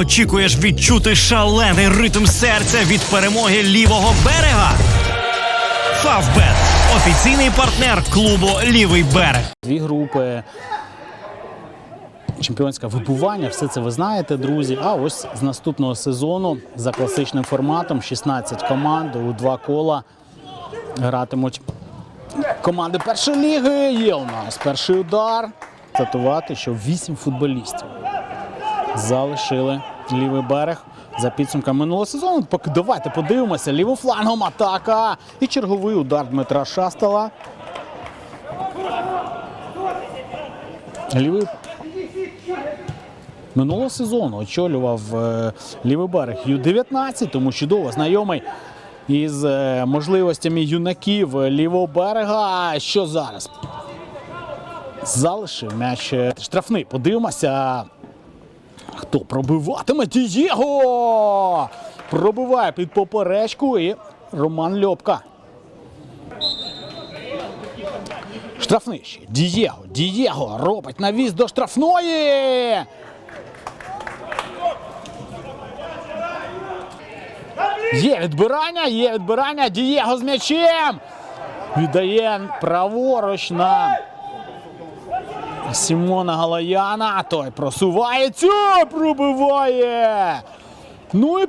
Очікуєш відчути шалений ритм серця від перемоги лівого берега? Фавбет офіційний партнер клубу Лівий берег. Дві групи. Чемпіонське вибування, все це ви знаєте, друзі. А ось з наступного сезону за класичним форматом 16 команд у два кола гратимуть команди першої ліги. Є у нас перший удар. Статувати, що 8 футболістів залишили лівий берег за підсумками минулого сезону. Поки давайте подивимося. Лівофлангом атака. І черговий удар Дмитра Шастала. Лівий минулого сезону очолював е, лівий берег Ю-19, тому чудово знайомий із е, можливостями юнаків лівого берега. Що зараз? Залишив м'яч е, штрафний. Подивимося. Хто пробиватиме Дієго? Пробиває під поперечку і Роман Льопка. Штрафний. Дієго. Дієго робить навіс до штрафної. Є відбирання, є відбирання. Дієго з м'ячем. Віддає праворуч на Сімона Галаяна. Той просувається, пробиває. Ну і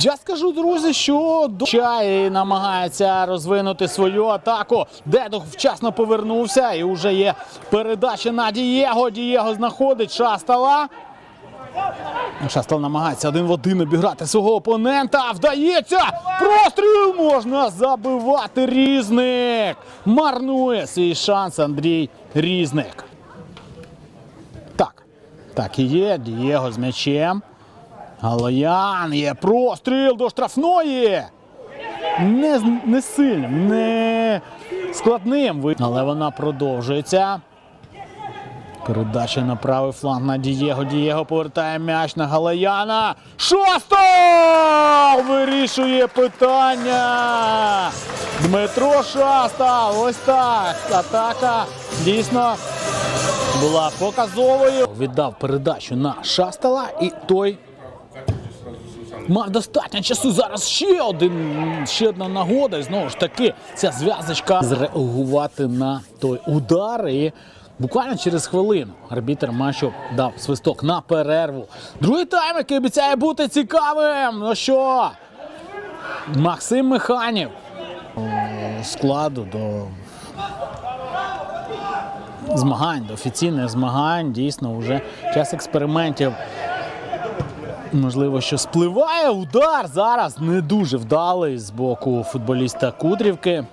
я скажу, друзі, що Чай намагається розвинути свою атаку. Дедух вчасно повернувся і вже є передача на Дієго. Дієго знаходить Шастала. Шастал намагається один в один обіграти свого опонента. Вдається! Простріл можна забивати різник. Марнує свій шанс Андрій Різник. Так. Так і є. Дієго з м'ячем. Галаян є простріл до штрафної. Не, не сильним, не складним. Але вона продовжується. Передача на правий фланг на Дієго. Дієго повертає м'яч на Галаяна. Шостов вирішує питання. Дмитро Шастав. Ось так. Атака дійсно була показовою. Віддав передачу на Шастала і той Мав достатньо часу. Зараз ще один, ще одна нагода. І знову ж таки, ця зв'язочка зреагувати на той удар. І буквально через хвилину арбітер матчу дав свисток на перерву. Другий тайм, який обіцяє бути цікавим. Ну що? Максим Механів складу до змагань, до офіційних змагань. Дійсно, вже час експериментів. Можливо, що спливає удар зараз не дуже вдалий з боку футболіста Кудрівки.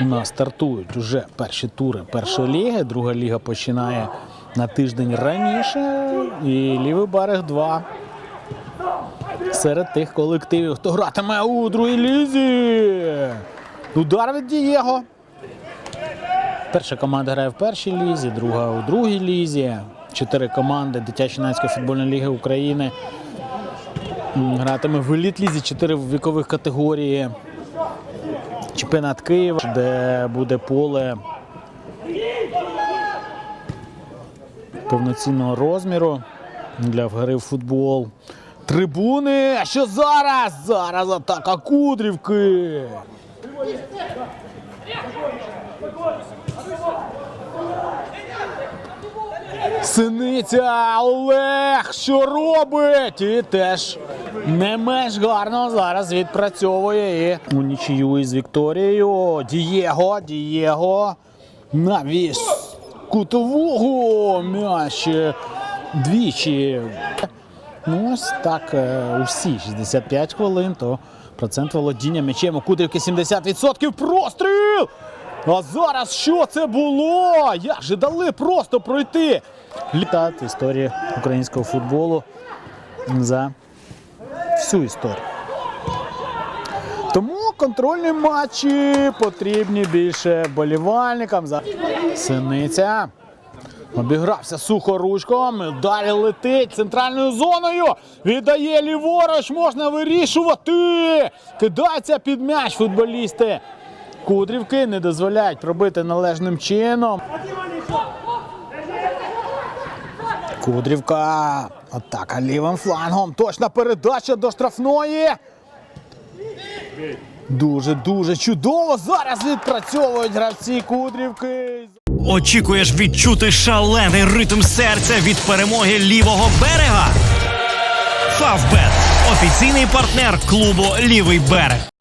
У нас стартують уже перші тури першої ліги. Друга ліга починає на тиждень раніше. І лівий берег 2. Серед тих колективів, хто гратиме у другій лізі. Удар від Дієго. Перша команда грає в першій лізі, друга у другій лізі. Чотири команди дитячо-юнацької футбольної ліги України Гратиме в еліт лізі 4 вікових категорії. Чемпіонат Києва, де буде поле повноцінного розміру для гри в футбол. Трибуни. А що зараз? Зараз атака Кудрівки. Синиця Олег, що робить? І теж не менш гарно зараз відпрацьовує і у нічию із Вікторією. Дієго, Дієго. Навіс кутового м'яч е, двічі. Ну, ось так е, усі 65 хвилин, то процент володіння м'ячем у Кудрівки 70%. Простріл! А зараз що це було? Як же дали просто пройти? Літат історії українського футболу за всю історію. Тому контрольні матчі потрібні більше болівальникам. За- Синиця. Обігрався сухоручком. Далі летить центральною зоною. Віддає ліворуч, можна вирішувати. Кидається під м'яч футболісти. Кудрівки не дозволяють пробити належним чином. Кудрівка. Атака лівим флангом. Точна передача до штрафної. Дуже дуже чудово. Зараз відпрацьовують гравці Кудрівки. Очікуєш відчути шалений ритм серця від перемоги лівого берега? Фавбет офіційний партнер клубу Лівий берег.